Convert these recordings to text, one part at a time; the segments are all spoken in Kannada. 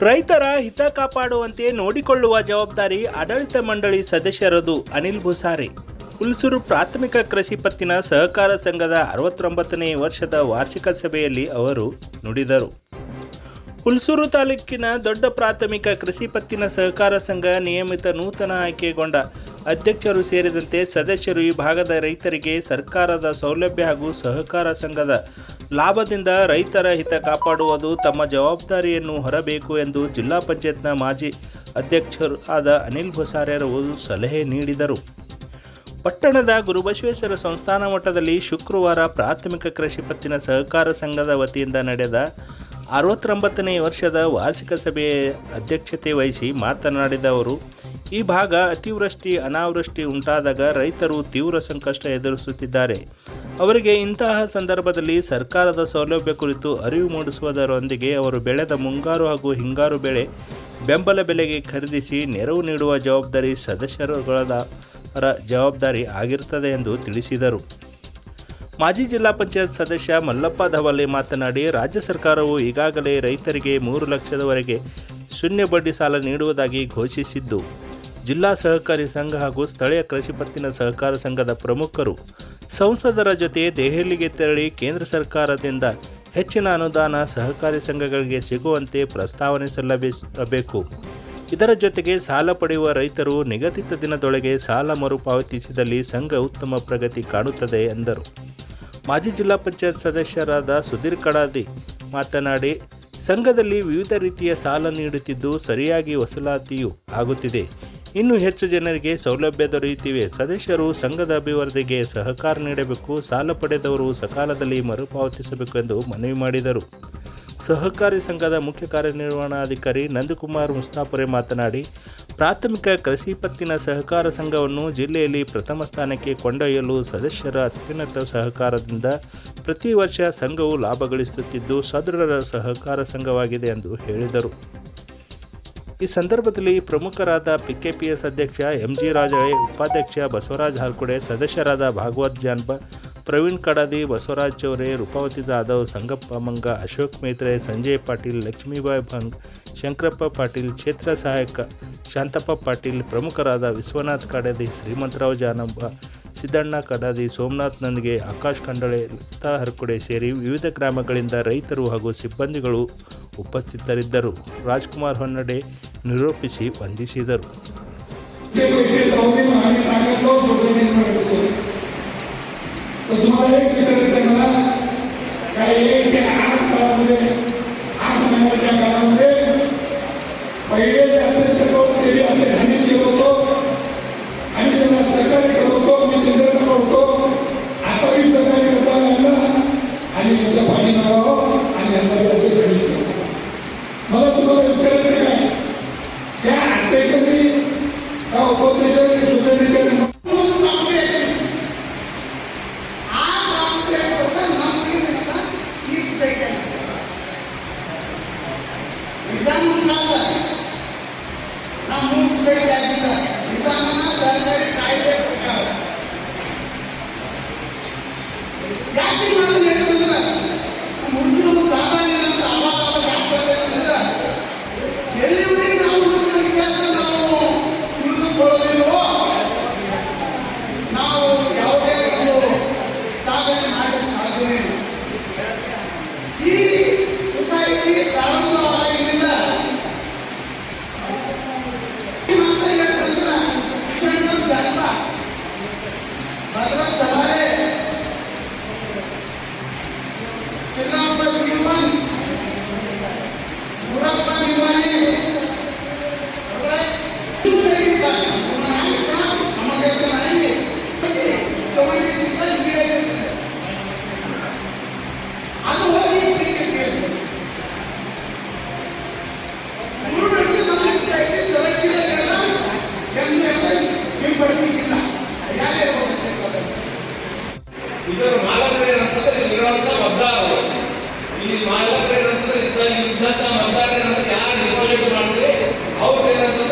ರೈತರ ಹಿತ ಕಾಪಾಡುವಂತೆ ನೋಡಿಕೊಳ್ಳುವ ಜವಾಬ್ದಾರಿ ಆಡಳಿತ ಮಂಡಳಿ ಸದಸ್ಯರದು. ಅನಿಲ್ ಭೂಸಾರಿ. ಹುಲ್ಸೂರು ಪ್ರಾಥಮಿಕ ಕೃಷಿ ಪತ್ತಿನ ಸಹಕಾರ ಸಂಘದ ಅರವತ್ತೊಂಬತ್ತನೇ ವರ್ಷದ ವಾರ್ಷಿಕ ಸಭೆಯಲ್ಲಿ ಅವರು ನುಡಿದರು. ಹುಲ್ಸೂರು ತಾಲೂಕಿನ ದೊಡ್ಡ ಪ್ರಾಥಮಿಕ ಕೃಷಿ ಪತ್ತಿನ ಸಹಕಾರ ಸಂಘ ನಿಯಮಿತ ನೂತನ ಆಯ್ಕೆಗೊಂಡ ಅಧ್ಯಕ್ಷರು ಸೇರಿದಂತೆ ಸದಸ್ಯರು ಈ ಭಾಗದ ರೈತರಿಗೆ ಸರ್ಕಾರದ ಸೌಲಭ್ಯ ಹಾಗೂ ಸಹಕಾರ ಸಂಘದ ಲಾಭದಿಂದ ರೈತರ ಹಿತ ಕಾಪಾಡುವುದು ತಮ್ಮ ಜವಾಬ್ದಾರಿಯನ್ನು ಹೊರಬೇಕು ಎಂದು ಜಿಲ್ಲಾ ಪಂಚಾಯತ್ನ ಮಾಜಿ ಅಧ್ಯಕ್ಷರು ಆದ ಅನಿಲ್ ಭುಸಾರ್ಯರವರು ಸಲಹೆ ನೀಡಿದರು. ಪಟ್ಟಣದ ಗುರುಬಸವೇಶ್ವರ ಸಂಸ್ಥಾನ ಮಠದಲ್ಲಿ ಶುಕ್ರವಾರ ಪ್ರಾಥಮಿಕ ಕೃಷಿ ಪತ್ತಿನ ಸಹಕಾರ ಸಂಘದ ವತಿಯಿಂದ ನಡೆದ ಅರವತ್ತೊಂಬತ್ತನೇ ವರ್ಷದ ವಾರ್ಷಿಕ ಸಭೆಯ ಅಧ್ಯಕ್ಷತೆ ವಹಿಸಿ ಮಾತನಾಡಿದ ಅವರು, ಈ ಭಾಗ ಅತಿವೃಷ್ಟಿ, ಅನಾವೃಷ್ಟಿ ಉಂಟಾದಾಗ ರೈತರು ತೀವ್ರ ಸಂಕಷ್ಟ ಎದುರಿಸುತ್ತಿದ್ದಾರೆ. ಅವರಿಗೆ ಇಂತಹ ಸಂದರ್ಭದಲ್ಲಿ ಸರ್ಕಾರದ ಸೌಲಭ್ಯ ಕುರಿತು ಅರಿವು ಮೂಡಿಸುವುದರೊಂದಿಗೆ ಅವರು ಬೆಳೆದ ಮುಂಗಾರು ಹಾಗೂ ಹಿಂಗಾರು ಬೆಳೆ ಬೆಂಬಲ ಬೆಲೆಗೆ ಖರೀದಿಸಿ ನೆರವು ನೀಡುವ ಜವಾಬ್ದಾರಿ ಸದಸ್ಯರುಗಳ ಜವಾಬ್ದಾರಿ ಆಗಿರುತ್ತದೆ ಎಂದು ತಿಳಿಸಿದರು. ಮಾಜಿ ಜಿಲ್ಲಾ ಪಂಚಾಯತ್ ಸದಸ್ಯ ಮಲ್ಲಪ್ಪ ಧವಲೆ ಮಾತನಾಡಿ, ರಾಜ್ಯ ಸರ್ಕಾರವು ಈಗಾಗಲೇ ರೈತರಿಗೆ ಮೂರು ಲಕ್ಷದವರೆಗೆ ಶೂನ್ಯ ಬಡ್ಡಿ ಸಾಲ ನೀಡುವುದಾಗಿ ಘೋಷಿಸಿದ್ದು. ಜಿಲ್ಲಾ ಸಹಕಾರಿ ಸಂಘ ಹಾಗೂ ಸ್ಥಳೀಯ ಕೃಷಿ ಪತ್ತಿನ ಸಹಕಾರ ಸಂಘದ ಪ್ರಮುಖರು ಸಂಸದರ ಜೊತೆ ದೆಹಲಿಗೆ ತೆರಳಿ ಕೇಂದ್ರ ಸರ್ಕಾರದಿಂದ ಹೆಚ್ಚಿನ ಅನುದಾನ ಸಹಕಾರಿ ಸಂಘಗಳಿಗೆ ಸಿಗುವಂತೆ ಪ್ರಸ್ತಾವನೆ ಸಲ್ಲಬೇಕು ಇದರ ಜೊತೆಗೆ ಸಾಲ ಪಡೆಯುವ ರೈತರು ನಿಗದಿತ ದಿನದೊಳಗೆ ಸಾಲ ಮರುಪಾವತಿಸಿದಲ್ಲಿ ಸಂಘ ಉತ್ತಮ ಪ್ರಗತಿ ಕಾಣುತ್ತದೆ ಎಂದರು. ಮಾಜಿ ಜಿಲ್ಲಾ ಪಂಚಾಯತ್ ಸದಸ್ಯರಾದ ಸುಧೀರ್ ಕಡಾದಿ ಮಾತನಾಡಿ, ಸಂಘದಲ್ಲಿ ವಿವಿಧ ರೀತಿಯ ಸಾಲ ನೀಡುತ್ತಿದ್ದು ಸರಿಯಾಗಿ ವಸೂಲಾತಿಯೂ ಆಗುತ್ತಿದೆ. ಇನ್ನು ಹೆಚ್ಚು ಜನರಿಗೆ ಸೌಲಭ್ಯ ದೊರೆಯುತ್ತಿವೆ. ಸದಸ್ಯರು ಸಂಘದ ಅಭಿವೃದ್ಧಿಗೆ ಸಹಕಾರ ನೀಡಬೇಕು, ಸಾಲ ಪಡೆದವರು ಸಕಾಲದಲ್ಲಿ ಮರುಪಾವತಿಸಬೇಕು ಎಂದು ಮನವಿ ಮಾಡಿದರು. ಸಹಕಾರಿ ಸಂಘದ ಮುಖ್ಯ ಕಾರ್ಯನಿರ್ವಹಣಾಧಿಕಾರಿ ನಂದಕುಮಾರ್ ಮುಸ್ತಾಪುರೆ ಮಾತನಾಡಿ, ಪ್ರಾಥಮಿಕ ಕೃಷಿ ಪತ್ತಿನ ಸಹಕಾರ ಸಂಘವನ್ನು ಜಿಲ್ಲೆಯಲ್ಲಿ ಪ್ರಥಮ ಸ್ಥಾನಕ್ಕೆ ಕೊಂಡೊಯ್ಯಲು ಸದಸ್ಯರ ಅತ್ಯುನ್ನತ ಸಹಕಾರದಿಂದ ಪ್ರತಿ ವರ್ಷ ಸಂಘವು ಲಾಭ ಗಳಿಸುತ್ತಿದ್ದು ಸದೃಢರ ಸಹಕಾರ ಸಂಘವಾಗಿದೆ ಎಂದು ಹೇಳಿದರು. ಈ ಸಂದರ್ಭದಲ್ಲಿ ಪ್ರಮುಖರಾದ ಪಿಕೆಪಿಎಸ್ ಅಧ್ಯಕ್ಷ ಎಂಜಿ ರಾಜಳೆ ಉಪಾಧ್ಯಕ್ಷ ಬಸವರಾಜ್ ಹಾಲ್ಕುಡೆ ಸದಸ್ಯರಾದ ಭಾಗವತ್ ಜಾನ್ಬ ಪ್ರವೀಣ್ ಕಡಾದಿ, ಬಸವರಾಜ್ ಚೌರೆ ರೂಪಾವತಿ ಜಾಧವ್, ಸಂಗಪ್ಪ ಮಂಗ, ಅಶೋಕ್ ಮೇತ್ರೆ, ಸಂಜಯ್ ಪಾಟೀಲ್, ಲಕ್ಷ್ಮೀಬಾಯಿ ಭಂಗ್ ಶಂಕರಪ್ಪ ಪಾಟೀಲ್, ಕ್ಷೇತ್ರ ಸಹಾಯಕ ಶಾಂತಪ್ಪ ಪಾಟೀಲ್, ಪ್ರಮುಖರಾದ ವಿಶ್ವನಾಥ್ ಕಡಾದಿ, ಶ್ರೀಮಂತರಾವ್ ಜಾನಪ್ಪ, ಸಿದ್ದಣ್ಣ ಕಡಾದಿ, ಸೋಮನಾಥ್ ನಂದಿಗೆ, ಆಕಾಶ್ ಕಂಡಳೆ, ಲತಾ ಹರ್ಕುಡೆ ಸೇರಿ ವಿವಿಧ ಗ್ರಾಮಗಳಿಂದ ರೈತರು ಹಾಗೂ ಸಿಬ್ಬಂದಿಗಳು ಉಪಸ್ಥಿತರಿದ್ದರು. ರಾಜ್ಕುಮಾರ್ ಹೊನ್ನಡೆ ನಿರೂಪಿಸಿ ವಂದಿಸಿದರು. तर तुम्हाला एक विचारायचं आहे मला काही एक ते आठ काळामध्ये आठ महिन्याच्या काळामध्ये पहिले Amen పెట్టుకున్నామంటే అవుట్ లేనంత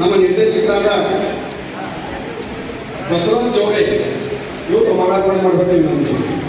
ನಮ್ಮ ನಿರ್ದೇಶಕರಾದ ಬಸವರಾಜ್ ಚೌರೆ ಇವರು ಮಾರಾಟ ಮಾಡಬೇಕು ನಮಗೆ